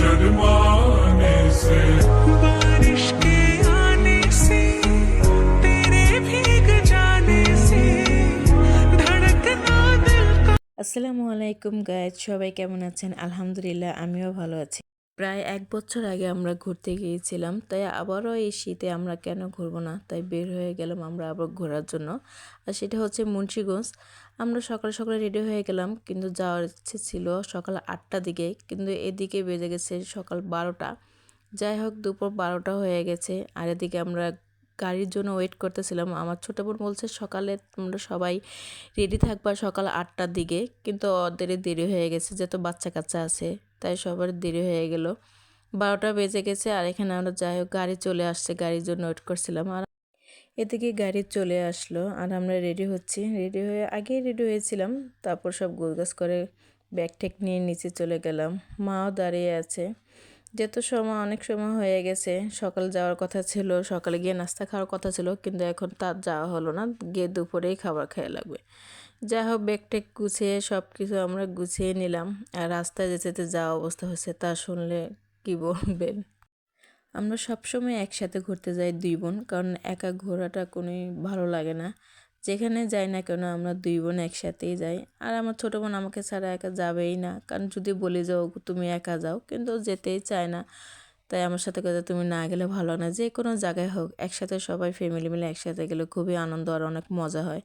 शर्माने से बारिश के आने से तेरे भीग जाने से धड़कना दिल का আসসালামু আলাইকুম গায়েদ সবাই কেমন আছেন আলহামদুলিল্লাহ আমিও ভালো আছি প্রায় এক বছর আগে আমরা ঘুরতে গিয়েছিলাম, তাই আবারও এই শীতে আমরা কেন ঘুরবো না? তাই বের হয়ে গেলাম আমরা আবার ঘোরার জন্য। আর সেটা হচ্ছে মুন্সিগঞ্জ। আমরা সকালে সকালে রেডি হয়ে গেলাম, কিন্তু যাওয়ার ইচ্ছে ছিল সকাল আটটার দিকে, কিন্তু এদিকে বেজে গেছে সকাল বারোটা। যাই হোক, দুপুর বারোটা হয়ে গেছে, আর এদিকে আমরা গাড়ির জন্য ওয়েট করতেছিলাম। আমার ছোটো বোন বলছে, সকালে তোমরা সবাই রেডি থাকবা সকাল আটটার দিকে। কিন্তু ওদের দেরি হয়ে গেছে, যেহেতু বাচ্চা কাচ্চা আছে। তাই সবার দেরি হয়ে গেল। বারোটা বেজে গেছে আর এখানে আমরা যাই হোক, গাড়ি চলে আসছে, গাড়ির জন্য ওয়েট করছিলাম। আর এদিকে গাড়ি চলে আসলো আর আমরা রেডি হচ্ছি। রেডি হয়ে, আগেই রেডি হয়েছিলাম, তারপর সব গোলগাছ করে ব্যাগ ঠেক নিয়ে নিচে চলে গেলাম। মাও দাঁড়িয়ে আছে। যেহেতু সময় অনেক সময় হয়ে গেছে, সকাল যাওয়ার কথা ছিল, সকালে গিয়ে নাস্তা খাওয়ার কথা ছিল, কিন্তু এখন তার যাওয়া হলো না, গিয়ে দুপুরেই খাবার খেয়ে লাগবে। যাই হোক ব্যাগ টেক গুছিয়ে সব কিছু আমরা গুছিয়ে নিলাম, আর রাস্তায় যেতে যেতে যা অবস্থা হয়েছে তা শুনলে কি বলবেন? আমরা সবসময় একসাথে ঘুরতে যাই দুই বোন, কারণ একা ঘোরাটা কোনোই ভালো লাগে না। যেখানে যাই না কেন আমরা দুই বোন একসাথেই যাই। আর আমার ছোটো বোন আমাকে ছাড়া একা যাবেই না। কারণ যদি বলি যাও তুমি একা যাও, কিন্তু যেতেই চায় না। তাই আমার সাথে কথা, তুমি না গেলে ভালো না। যে কোনো জায়গায় হোক, একসাথে সবাই ফ্যামিলি মিলে একসাথে গেলে খুবই আনন্দ আর অনেক মজা হয়।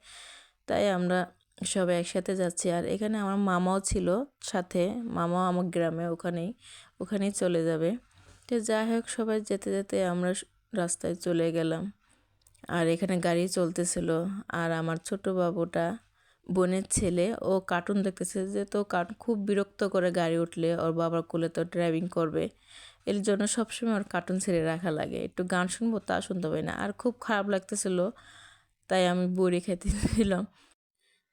তাই আমরা সবাই একসাথে যাচ্ছি। আর এখানে আমার মামাও ছিল সাথে, মামাও আমার গ্রামে ওখানেই ওখানেই চলে যাবে। তো যাই হোক, সবাই যেতে যেতে আমরা রাস্তায় চলে গেলাম। আর এখানে গাড়ি চলতেছিল। আর আমার ছোট বাবুটা, বোনের ছেলে, ও কার্টুন দেখতেছে যে তো খুব বিরক্ত করে গাড়ি উঠলে ওর বাবার কোলে তো ড্রাইভিং করবে। এর জন্য সবসময় ওর কার্টুন ছেড়ে রাখা লাগে। একটু গান শুনব তা শুনতে পারি না। আর খুব খারাপ লাগতেছিল, তাই আমি বড়ি খেতে দিলাম।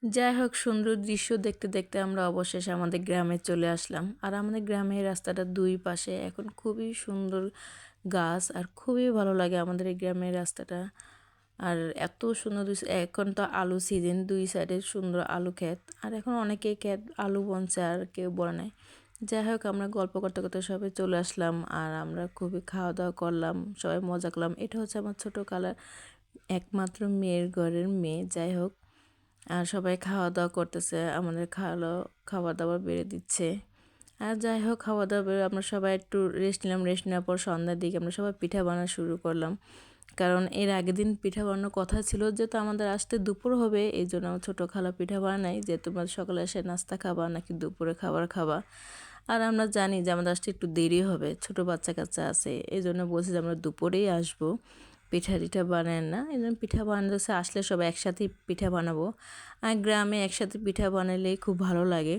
যাই হোক, সুন্দর দৃশ্য দেখতে দেখতে আমরা অবশেষে আমাদের গ্রামে চলে আসলাম। আর আমাদের গ্রামের রাস্তাটা দুই পাশে এখন খুবই সুন্দর গাছ আর খুবই ভালো লাগে আমাদের এই গ্রামের রাস্তাটা। আর এত সুন্দর এখন তো আলু সিজন দুই সাইডে সুন্দর আলু ক্ষেত। আর এখন অনেকেই ক্ষেত আলু বনছে আর কেউ বলে নাই। যাই হোক, আমরা গল্প করতে করতে সবাই চলে আসলাম আর আমরা খুবই খাওয়া দাওয়া করলাম, সবাই মজা করলাম। এটা হচ্ছে আমার ছোটো কালার, একমাত্র মেয়ের ঘরের মেয়ে, যাই হোক। আর সবাই খাওয়া দাওয়া করতেছে, আমাদের খাওয়ালো খাবার দাবার বেড়ে দিচ্ছে। আর যাই হোক খাওয়া দাওয়া আমরা সবাই একটু রেস্ট নিলাম। রেস্ট নেওয়ার পর সন্ধ্যার দিকে আমরা সবাই পিঠা বানানো শুরু করলাম। কারণ এর আগের দিন পিঠা বানানোর কথা ছিল যেহেতু আমাদের আসতে দুপুর হবে, এই জন্য আমার ছোটো খালা পিঠা বানাই যে তোমার সকালে এসে নাস্তা খাবা নাকি দুপুরে খাবার খাবা? আর আমরা জানি যে, আমাদের আসতে একটু দেরি হবে, ছোট বাচ্চা কাচ্চা আছে, এই জন্য বলছি যে, আমরা দুপুরেই আসব। পিঠা টিঠা বানায় না, এই জন্য পিঠা বানাতে আসলে সব একসাথেই পিঠা বানাবো। আর গ্রামে একসাথে পিঠা বানালেই খুব ভালো লাগে।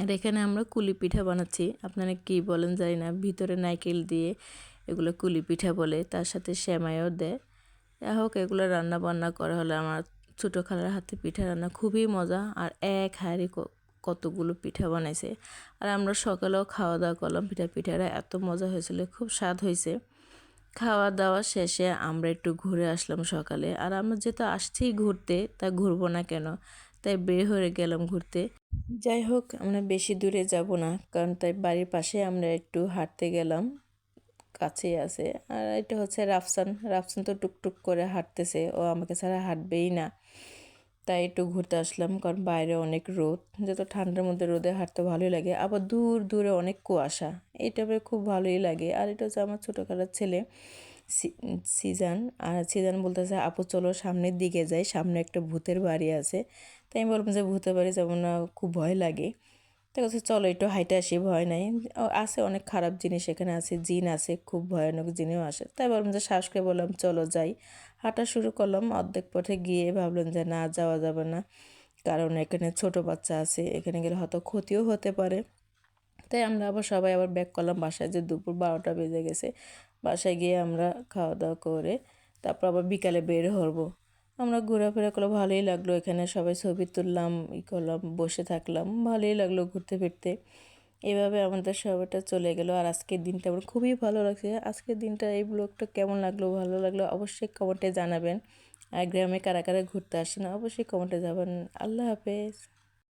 আর এখানে আমরা কুলি পিঠা বানাচ্ছি, আপনারা কি বলেন জানি না, ভিতরে নাইকেল দিয়ে এগুলো কুলি পিঠা বলে, তার সাথে শ্যামাইও দেয় যাই হোক, এগুলো রান্না বান্না করা হলে আমার ছোটো খালার হাতে পিঠা রান্না খুবই মজা, আর এক হাড়ি কতগুলো পিঠা বানাইছে। আর আমরা সকালেও খাওয়া দাওয়া করলাম, পিঠা পিঠারা এত মজা হয়েছিল, খুব স্বাদ হয়েছে। খাওয়া দাওয়া শেষে আমরা একটু ঘুরে আসলাম সকালে, আর আমরা যেহেতু আসছি ঘুরতে, তা ঘুরবো না কেন? তাই বের হয়ে গেলাম ঘুরতে। যাই হোক, আমরা বেশি দূরে যাব না, কারণ তাই বাড়ির পাশে আমরা একটু হাঁটতে গেলাম। কাছেই আছে। আর এটা হচ্ছে রাফসান। রাফসান তো টুকটুক করে হাঁটতেছে। ও আমাকে ছাড়া হাঁটবেই না। তাই একটু ঘুরতে আসলাম কারণ বাইরে অনেক রোদ। যত ঠান্ডার মধ্যে রোদে হাঁটতে ভালোই লাগে। আবার দূর, দূরে অনেক কুয়াশা। এটা খুব ভালোই লাগে। আর এটা হচ্ছে আমার ছোটো কালার ছেলে সিজান। আর সিজান বলতেছে, আপু, চলো সামনের দিকে যাই। সামনে একটা ভূতের বাড়ি আছে। তাই আমি বললাম যে, ভূতের বাড়ি যাব না। খুব ভয় লাগে। তো কাছে চলো একটু হাইটে আসি, ভয় নাই। আছে, অনেক খারাপ জিনিস এখানে আছে, জিন আছে, খুব ভয়ানক জিনিসও আসে। তাই বললাম যে শ্বাসকে বললাম, চলো যাই। হাঁটা শুরু করলাম, অর্ধেক পথে গিয়ে ভাবলাম যে, না, যাওয়া যাবে না। কারণ এখানে ছোট বাচ্চা আছে, এখানে গেলে হয়তো ক্ষতিও হতে পারে। তাই আমরা আবার সবাই আবার ব্যাক করলাম বাসায় যে, দুপুর বারোটা বেজে গেছে। বাসায় গিয়ে আমরা খাওয়া দাওয়া করে তারপর আবার বিকালে বের হব। আমরা ঘোরাফেরা করল ভালোই লাগল। এখানে সবাই ছবি তুললাম, ই করলাম, বসে থাকলাম, ভালোই লাগল ঘুরতে ফিরতে। এভাবে আমাদের সবাইটা চলে গেল। আর আজকের দিনটা আমার খুবই ভালো লাগছে। আজকের দিনটা এই ব্লগটা কেমন লাগল, ভালো লাগল অবশ্যই কমেন্টে জানাবেন। আর গ্রামে কারা কারা ঘুরতে আসেন, অবশ্যই কমেন্টে যাবেন আল্লাহ হাফেজ।